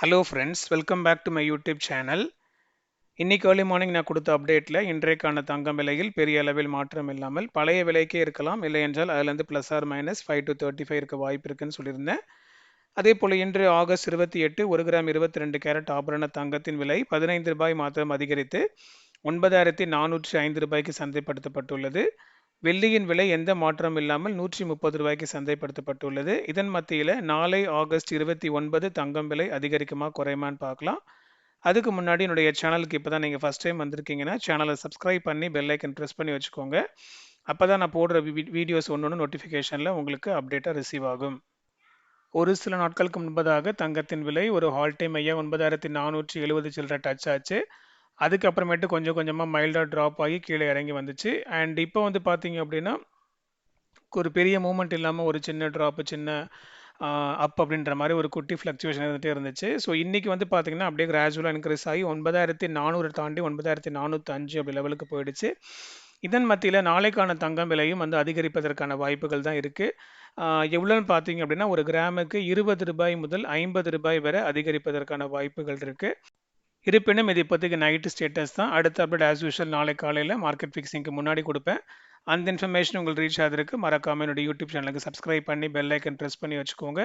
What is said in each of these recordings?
Hello friends welcome back to my YouTube channel இன்னைக்கு early morning நான் கொடுத்த அப்டேட்டில் இன்றைக்கான தங்கம் விலையில் பெரிய அளவில் மாற்றம் இல்லாமல் பழைய விலைக்கே இருக்கலாம். இல்லை என்றால் அதுலேருந்து plus or minus five to thirty five இருக்க வாய்ப்பு இருக்குன்னு சொல்லியிருந்தேன். அதே போல் இன்று ஆகஸ்ட் இருபத்தி எட்டு ஒரு கிராம் இருபத்தி ரெண்டு கேரட் ஆபரண தங்கத்தின் விலை பதினைந்து ரூபாய் மாத்திரம் அதிகரித்து ஒன்பதாயிரத்தி நானூற்றி ஐந்து ரூபாய்க்கு சந்தைப்படுத்தப்பட்டுள்ளது. வெள்ளியின் விலை எந்த மாற்றம் இல்லாமல் நூற்றி முப்பது ரூபாய்க்கு சந்தைப்படுத்தப்பட்டுள்ளது. இதன் மத்தியில் நாளை ஆகஸ்ட் இருபத்தி ஒன்பது தங்கம் விலை அதிகரிக்குமா குறையுமான்னு பார்க்கலாம். அதுக்கு முன்னாடி என்னுடைய சேனலுக்கு இப்போ தான் நீங்கள் ஃபஸ்ட் டைம் வந்திருக்கீங்கன்னா சேனலை சப்ஸ்கிரைப் பண்ணி பெல்லைக்கன் ப்ரெஸ் பண்ணி வச்சுக்கோங்க. அப்போ தான் நான் போடுற வீடியோஸ் ஒன்று ஒன்று நோட்டிஃபிகேஷனில் உங்களுக்கு அப்டேட்டாக ரிசீவ் ஆகும். ஒரு சில நாட்களுக்கு முன்பதாக தங்கத்தின் விலை ஒரு ஹால் டைம் ஐயா ஒன்பதாயிரத்தி நானூற்றி எழுபது சில்லற டச் ஆச்சு. அதுக்கப்புறமேட்டு கொஞ்சம் கொஞ்சமாக மைல்டாக ட்ராப் ஆகி கீழே இறங்கி வந்துச்சு. அண்ட் இப்போ வந்து பார்த்தீங்க அப்படின்னா ஒரு பெரிய மூமெண்ட் இல்லாமல் ஒரு சின்ன ட்ராப்பு சின்ன அப் அப்படின்ற மாதிரி ஒரு குட்டி ஃப்ளக்சுவேஷன் இருந்துகிட்டே இருந்துச்சு. ஸோ இன்றைக்கி வந்து பார்த்தீங்கன்னா அப்படியே கிராஜுவலாக இன்க்ரீஸ் ஆகி ஒன்பதாயிரத்தி நானூறு தாண்டி ஒன்பதாயிரத்தி நானூற்றஞ்சு அப்படி லெவலுக்கு போயிடுச்சு. இதன் மத்தியில் நாளைக்கான தங்கம் விலையும் வந்து அதிகரிப்பதற்கான வாய்ப்புகள் தான் இருக்குது எவ்வளோன்னு பார்த்தீங்க அப்படின்னா ஒரு கிராமுக்கு இருபது ரூபாய் முதல் ஐம்பது ரூபாய் வரை அதிகரிப்பதற்கான வாய்ப்புகள் இருக்குது இருப்பினும் இது இப்போதைக்கு நைட்டு ஸ்டேட்டஸ் தான். அடுத்த அப்டேட் ஆஸ் யூஷுவல் நாளை காலையில் மார்க்கெட் ஃபிக்ஸிங்க்கு முன்னாடி கொடுப்பேன். அந்த இன்ஃபர்மேஷன் உங்களுக்கு ரீச் ஆகிறதுக்கு மறக்காமல் என்னுடைய யூடியூப் சேனலுக்கு சப்ஸ்கிரைப் பண்ணி பெல் ஐக்கன் ப்ரெஸ் பண்ணி வச்சுக்கோங்க.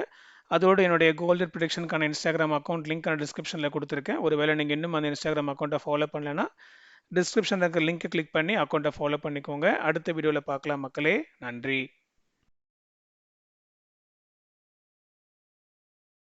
அதோடு என்னுடைய கோல்டு ப்ரொடக்ஷனுக்கான இன்ஸ்டாகிராம் அக்கௌண்ட் லிங்க் நான் டிஸ்கிரிப்ஷனில் கொடுத்துருக்கேன். ஒருவேளை நீங்கள் இன்னும் அந்த இன்ஸ்டாகிராம் அக்கௌண்ட்டை ஃபாலோ பண்ணலைன்னா டிஸ்கிரிப்ஷனில் இருக்க லிங்க்கை கிளிக் பண்ணி அக்கௌண்ட்டை ஃபாலோ பண்ணிக்கோங்க. அடுத்த வீடியோவில் பார்க்கலாம் மக்களே. நன்றி.